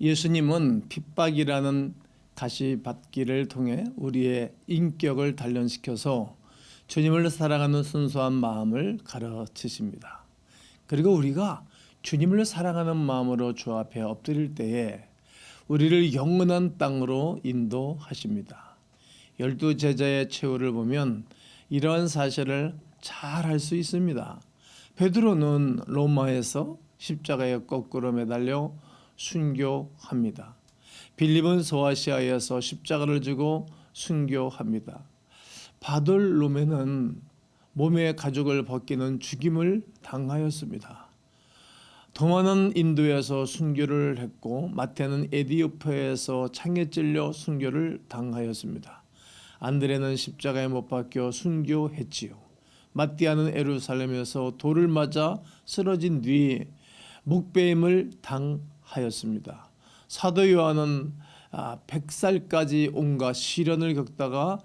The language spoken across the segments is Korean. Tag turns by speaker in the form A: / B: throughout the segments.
A: 예수님은 핍박이라는 가시받기를 통해 우리의 인격을 단련시켜서 주님을 사랑하는 순수한 마음을 가르치십니다. 그리고 우리가 주님을 사랑하는 마음으로 주 앞에 엎드릴 때에 우리를 영원한 땅으로 인도하십니다. 열두 제자의 최후를 보면 이러한 사실을 잘 알 수 있습니다. 베드로는 로마에서 십자가에 거꾸로 매달려 순교합니다. 빌립은 소아시아에서 십자가를 지고 순교합니다. 바돌로메는 몸의 가죽을 벗기는 죽임을 당하였습니다. 도마는 인도에서 순교를 했고 마태는 에디오피아에서 창에 찔려 순교를 당하였습니다. 안드레는 십자가에 못 박혀 순교했지요. 마띠아는 에루살렘에서 돌을 맞아 쓰러진 뒤 목배임을 당하였습니다. 사도 요한은 아, 100살까지 온갖 시련을 겪다가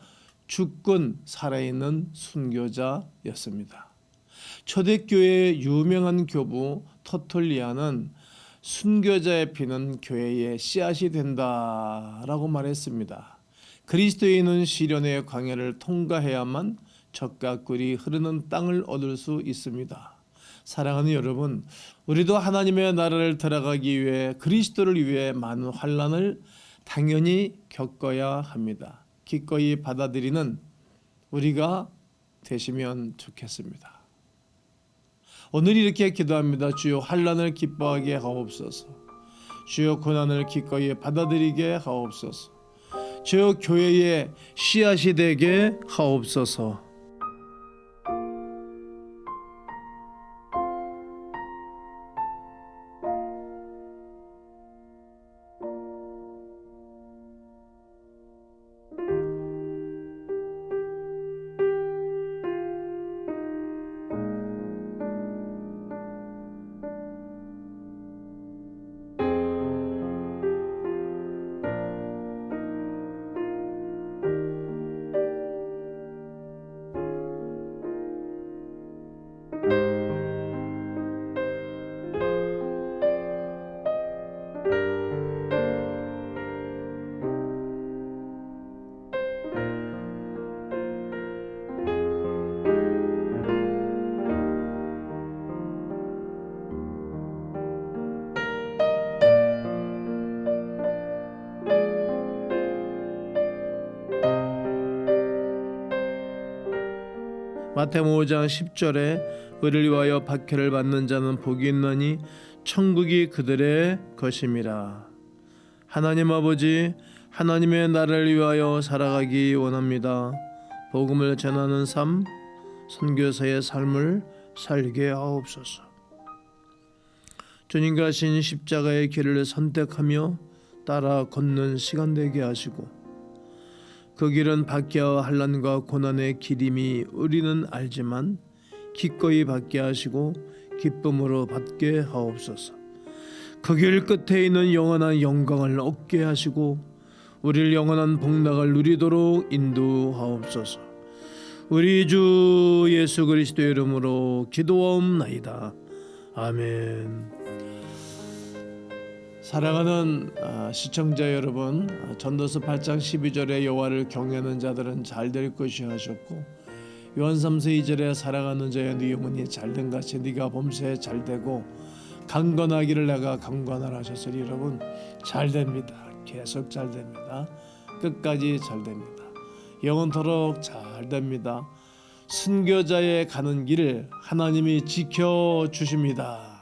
A: 죽건 살아있는 순교자였습니다. 초대교회의 유명한 교부 터톨리아는 순교자의 피는 교회의 씨앗이 된다라고 말했습니다. 그리스도인은 시련의 광야를 통과해야만 젖과 꿀이 흐르는 땅을 얻을 수 있습니다. 사랑하는 여러분, 우리도 하나님의 나라를 들어가기 위해 그리스도를 위해 많은 환란을 당연히 겪어야 합니다. 기꺼이 받아들이는 우리가 되시면 좋겠습니다. 오늘 이렇게 기도합니다. 주여 환란을 기뻐하게 하옵소서. 주여 고난을 기꺼이 받아들이게 하옵소서. 주여 교회의 씨앗이 되게 하옵소서. 마태복음 5장 10절에 의를 위하여 박해를 받는 자는 복이 있나니 천국이 그들의 것임이라. 하나님 아버지 하나님의 나라를 위하여 살아가기 원합니다. 복음을 전하는 삶, 선교사의 삶을 살게 하옵소서. 주님 가신 십자가의 길을 선택하며 따라 걷는 시간 되게 하시고 그 길은 박해와 환란과 고난의 길임이 우리는 알지만 기꺼이 받게 하시고 기쁨으로 받게 하옵소서. 그 길 끝에 있는 영원한 영광을 얻게 하시고 우리를 영원한 복락을 누리도록 인도하옵소서. 우리 주 예수 그리스도의 이름으로 기도하옵나이다. 아멘. 사랑하는 아, 시청자 여러분, 아, 전도서 8장 12절에 여호와를 경외하는 자들은 잘 될 것이 하셨고 요한 3서 2절에 사랑하는 자여 네 영혼이 잘된 같이 네가 범사에 잘 되고 강건하기를 내가 강건하라 하셨으니 여러분 잘 됩니다. 계속 잘 됩니다. 끝까지 잘 됩니다. 영원토록 잘 됩니다. 순교자의 가는 길을 하나님이 지켜 주십니다.